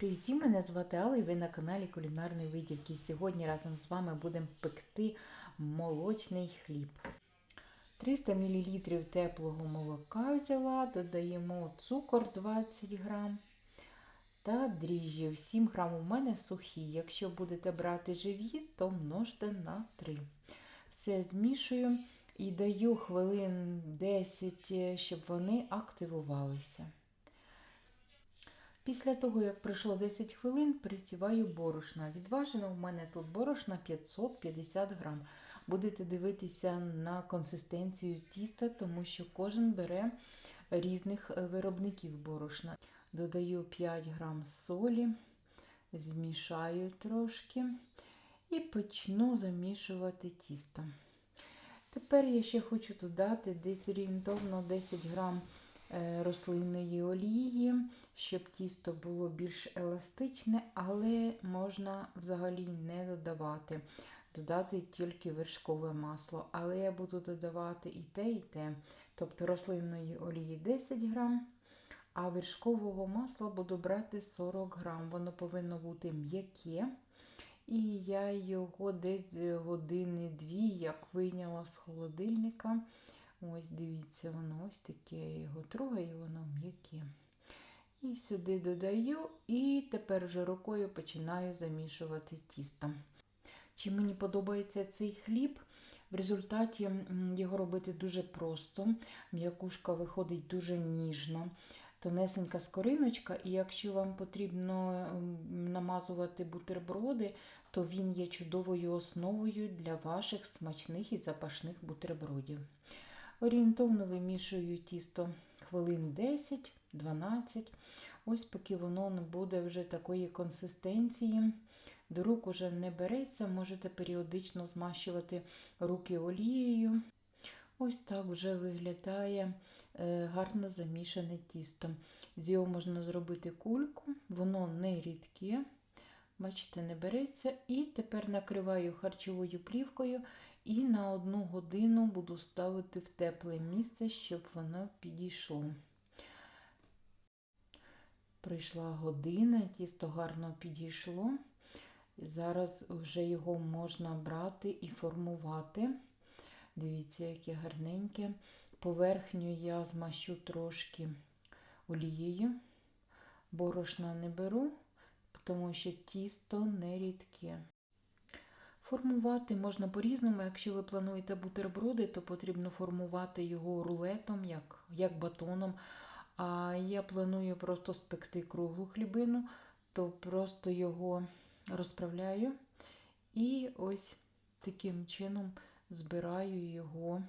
Привіт, мене звати Алла і ви на каналі Кулінарної Видівки. Сьогодні разом з вами будемо пекти молочний хліб. 300 мл теплого молока взяла, додаємо цукор 20 грам та дріжджі. 7 грам у мене сухі. Якщо будете брати живі, то множте на 3. Все змішую і даю хвилин 10, щоб вони активувалися. Після того, як пройшло 10 хвилин, присіваю борошна. Відважено у мене тут борошна 550 грам. Будете дивитися на консистенцію тіста, тому що кожен бере різних виробників борошна. Додаю 5 грам солі, змішаю трошки і почну замішувати тісто. Тепер я ще хочу додати десь орієнтовно 10 грам рослинної олії, щоб тісто було більш еластичне, але можна взагалі не додавати. Додати тільки вершкове масло. Але я буду додавати і те, і те. Тобто рослинної олії 10 грам, а вершкового масла буду брати 40 грам. Воно повинно бути м'яке. І я його десь години-дві, як вийняла з холодильника. Ось, дивіться, воно ось таке, я його трогаю, воно м'яке. І сюди додаю, і тепер вже рукою починаю замішувати тісто. Чи мені подобається цей хліб? В результаті його робити дуже просто. М'якушка виходить дуже ніжно, тонесенька скориночка, і якщо вам потрібно намазувати бутерброди, то він є чудовою основою для ваших смачних і запашних бутербродів. Орієнтовно вимішую тісто хвилин 10-12. Ось поки воно не буде вже такої консистенції. До рук уже не береться, можете періодично змащувати руки олією. Ось так вже виглядає е, гарно замішане тісто. З його можна зробити кульку, воно не рідке. Бачите, не береться. І тепер накриваю харчовою плівкою і на одну годину буду ставити в тепле місце, щоб воно підійшло. Прийшла година, тісто гарно підійшло. Зараз вже його можна брати і формувати. Дивіться, яке гарненьке. Поверхню я змащу трошки олією. Борошна не беру, тому що тісто не рідке. Формувати можна по-різному. Якщо ви плануєте бутерброди, то потрібно формувати його рулетом, як, як батоном. А я планую просто спекти круглу хлібину, то просто його розправляю і ось таким чином збираю його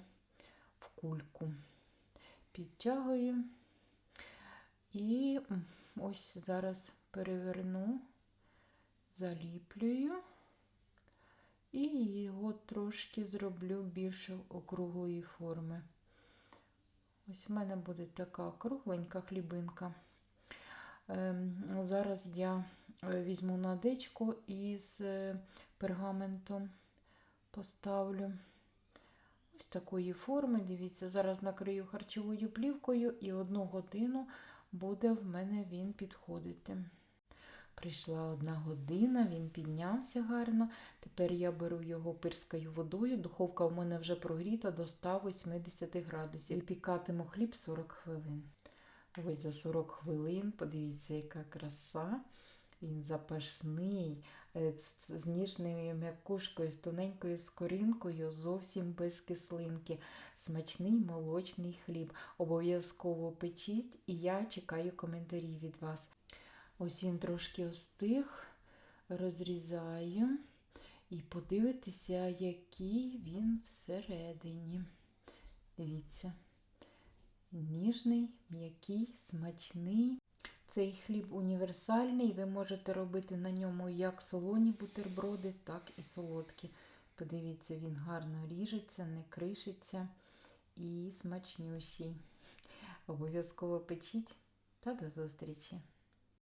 в кульку. Підтягую і ось зараз переверну, заліплюю. І його трошки зроблю більш округлої форми. Ось в мене буде така кругленька хлібинка. Ем, зараз я е, візьму надечко із е, пергаментом, поставлю ось такої форми. Дивіться, зараз накрию харчовою плівкою і одну годину буде в мене він підходити. Прийшла одна година, він піднявся гарно. Тепер я беру його пирскою водою. Духовка у мене вже прогріта до 180 градусів. І пікатиму хліб 40 хвилин. Ось за 40 хвилин, подивіться, яка краса. Він запашний, е, з ніжною м'якушкою, з тоненькою скоринкою, зовсім без кислинки. Смачний молочний хліб. Обов'язково печіть, і я чекаю коментарі від вас. Ось він трошки остиг, розрізаю і подивитися, який він всередині. Дивіться, ніжний, м'який, смачний. Цей хліб універсальний, ви можете робити на ньому як солоні бутерброди, так і солодкі. Подивіться, він гарно ріжеться, не кришиться і смачнющий. Обов'язково печіть та до зустрічі!